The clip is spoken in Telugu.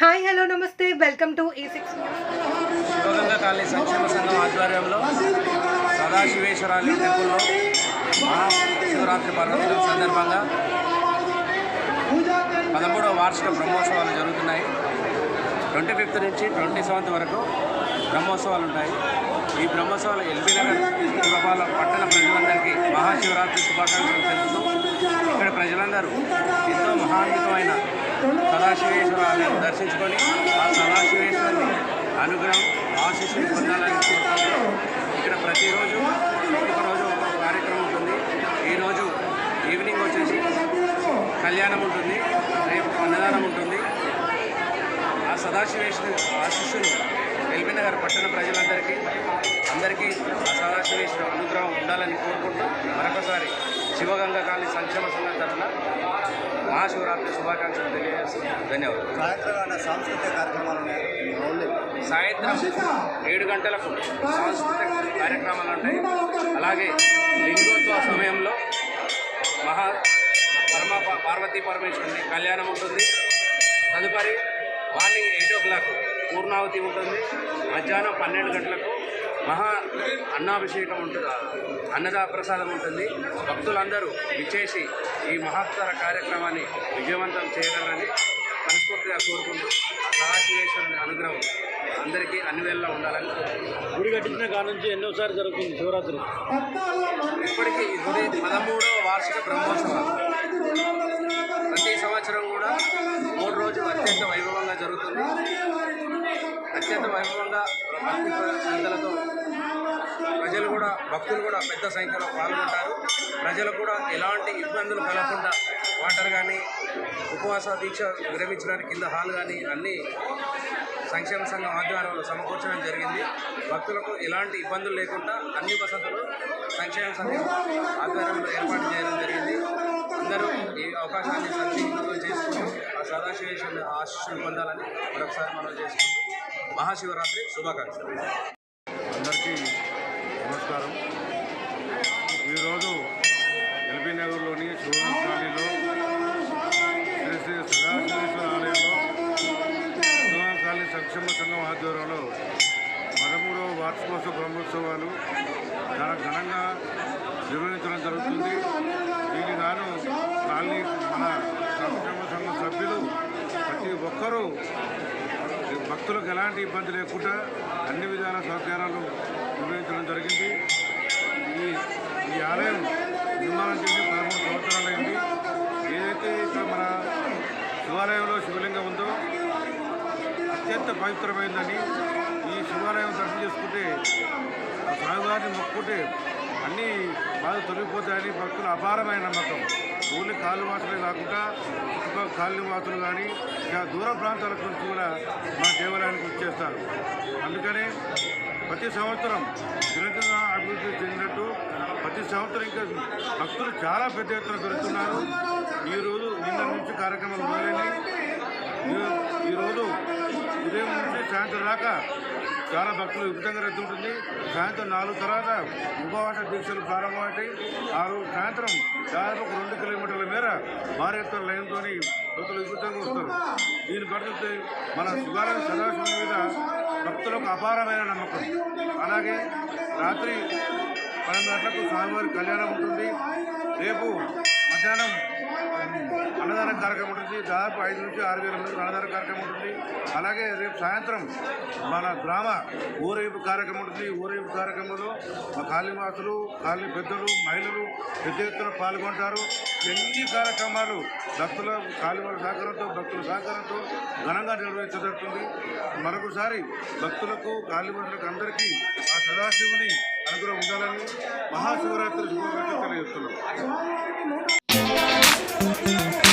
Hi hello namaste. Welcome to ఈ సిక్స్ శివగంగ కాలనీ సంక్షేమ సంఘం ఆధ్వర్యంలో సదాశివేశ్వరాలి టెంపుల్లో మహాశివరాత్రి పర్వదినం సందర్భంగా పదమూడవ వార్షిక బ్రహ్మోత్సవాలు జరుగుతున్నాయి. ట్వంటీ ఫిఫ్త్ నుంచి ట్వంటీ సెవెంత్ వరకు బ్రహ్మోత్సవాలు ఉంటాయి. ఈ బ్రహ్మోత్సవాలు ఎల్బీ నగర్ పురపాల పట్టణ ప్రజలందరికీ మహాశివరాత్రి శుభాకాంక్షలు తెలుపుతూ ఇక్కడ ప్రజలందరూ ఎంతో మహాన్వితమైన సదాశివేశ్వర ఆలయం దర్శించుకొని ఆ సదాశివేశ్వరుని అనుగ్రహం ఆశీస్సులు పొందాలని కోరుకుంటున్నాం. ఇక్కడ ప్రతిరోజు ఒకరోజు రోజు కార్యక్రమం ఉంటుంది. ఈరోజు ఈవినింగ్ వచ్చేసి కళ్యాణం ఉంటుంది. రేపు అన్నదానం ఉంటుంది. ఆ సదాశివేశ్వరి ఆశీస్సులు ఎల్బీ గారు పట్టణ ప్రజలందరికీ అందరికీ ఆ సదాశివేశ్వర అనుగ్రహం ఉండాలని కోరుకుంటూ మరొకసారి శివగంగ కాళీ సంక్షేమ సంఘం మహాశివరాత్రి శుభాకాంక్షలు తెలియజేస్తున్నాను ధన్యవాదాలు. సాయంత్రం సాంస్కృతిక కార్యక్రమాలు సాయంత్రం ఏడు గంటలకు సాంస్కృతిక కార్యక్రమాలు ఉంటాయి. అలాగే లింగోత్సవ సమయంలో మహా పరమ పార్వతీ పరమేశ్వరుని కళ్యాణం ఉంటుంది. తదుపరి మార్నింగ్ ఎయిట్ ఓ క్లాక్ పూర్ణావతి ఉంటుంది. మధ్యాహ్నం పన్నెండు గంటలకు మహా అన్నాభిషేకం ఉంటుంది? అన్నదా ప్రసాదం ఉంటుంది. భక్తులందరూ విచ్చేసి ఈ మహత్తర కార్యక్రమాన్ని విజయవంతం చేయగలరని మనస్ఫూర్తిగా కోరుకుంటూ సదాశివేశ్వరుని అనుగ్రహం అందరికీ అన్ని వేళలా ఉండాలని. గుడి కట్టించిన కాడ నుంచి ఎన్నోసారి జరుగుతుంది శివరాత్రి. ఇప్పటికీ ఈ గుడి పదమూడవ వార్షిక బ్రహ్మోత్సవాలు ప్రతి సంవత్సరం కూడా మూడు రోజులు అత్యంత వైభవంగా జరుగుతుంది అత్యంత కూడా ప్రజలు కూడా భక్తులు కూడా పెద్ద సంఖ్యలో పాల్గొంటారు. ప్రజలు కూడా ఎలాంటి ఇబ్బందులు కలగకుండా వాటర్ కానీ ఉపవాస దీక్ష విరమించడానికి కింద హాల్ కానీ అన్నీ సంక్షేమ సంఘం ఆధ్వర్యంలో సమకూర్చడం జరిగింది. భక్తులకు ఎలాంటి ఇబ్బందులు లేకుండా అన్ని వసతులు సంక్షేమ సంఘం ఆధ్వర్యంలో ఏర్పాటు చేయడం జరిగింది. అందరూ ఈ అవకాశాన్ని సద్వినియోగం చేసుకుని ఆ సదాశివేశ్వరుని ఆశీస్సులు పొందాలని మరొకసారి మనం చేసుకుంటాం మహాశివరాత్రి శుభాకాంక్షలు. అందరికీ నమస్కారం. ఈరోజు ఎల్బీ నగర్లోని శివరాం కాలనీలో శ్రీ శ్రీ సదాశివేశ్వర ఆలయంలో శివరాం కాలనీ సంక్షేమ సంఘం ఆధ్వర్యంలో పదమూడవ వార్షికోత్సవ బ్రహ్మోత్సవాలు చాలా ఘనంగా నిర్వహించడం జరుగుతుంది. దీనికి గాను కాలనీ మన సంక్షేమ సంఘం సభ్యులు ప్రతి ఒక్కరూ భక్తులకు ఎలాంటి ఇబ్బంది లేకుండా అన్ని విధాల సౌకర్యాలు నిర్వహించడం జరిగింది. ఈ ఈ ఆలయం నిర్మాణం చేసి పదమూడు సంవత్సరాలైంది. ఏదైతే ఇక్కడ మన శివాలయంలో శివలింగం ఉందో అత్యంత పవిత్రమైందని ఈ శివాలయం దర్శనం చేసుకుంటే ఆ స్వామివారిని మొక్కుంటే అన్నీ బాధ తొలగిపోతాయని భక్తుల అపారమైన నమ్మకం. ఓన్లీ కాళ్ళు మాత్రమే కాకుండా చుట్టుపక్కల కాలనీ వాసులు కానీ ఇక దూర ప్రాంతాల నుంచి కూడా మా దేవాలయానికి వచ్చేస్తారు. అందుకనే ప్రతి సంవత్సరం దినదిన అభివృద్ధి చెందినట్టు ప్రతి సంవత్సరం ఇంకా భక్తులు చాలా పెద్ద ఎత్తున పెరుగుతున్నారు. ఈరోజు నిన్న నుంచి కార్యక్రమాలు మొదలైనవి ఈరోజు ఉదయం నుంచి సాయంత్రం దాకా చాలా భక్తులు విపరీతంగా రద్దీ ఉంటుంది. సాయంత్రం నాలుగు తర్వాత ఉపవాస దీక్షలు ప్రారంభమవుతాయి. ఆ రోజు సాయంత్రం దాదాపు రెండు కిలోమీటర్ల మేర భారీ ఎత్తున లైన్తో భక్తులు విపరీతంగా వస్తారు. దీని పరిస్థితి మన శివాలయం సదాశివం మీద భక్తులకు అపారమైన నమ్మకం. అలాగే రాత్రి పన్నెండు గంటలకు స్వామివారి కళ్యాణం ఉంటుంది. రేపు మధ్యాహ్నం అన్నదాన కార్యక్రమం ఉంటుంది. దాదాపు ఐదు నుంచి ఆరు వేల మందికి అన్నదాన కార్యక్రమం ఉంటుంది. అలాగే రేపు సాయంత్రం మన గ్రామ ఊరేగింపు కార్యక్రమం ఉంటుంది. ఊరేపు ఊరేగింపు కార్యక్రమంలో మా కాళీవాసులు కాళీ పెద్దలు మహిళలు పెద్ద ఎత్తున పాల్గొంటారు. ఎన్ని కార్యక్రమాలు భక్తుల కాలువల సహకారంతో భక్తుల సహకారంతో ఘనంగా నిర్వహించబడుతుంది. మరొకసారి భక్తులకు కాళీవాసులకు అందరికీ ఆ సదాశివుని అనుగ్రహం ఉండాలని మహాశివరాత్రి శుభాకాంక్షలు తెలియజేస్తున్నాం. Thank you.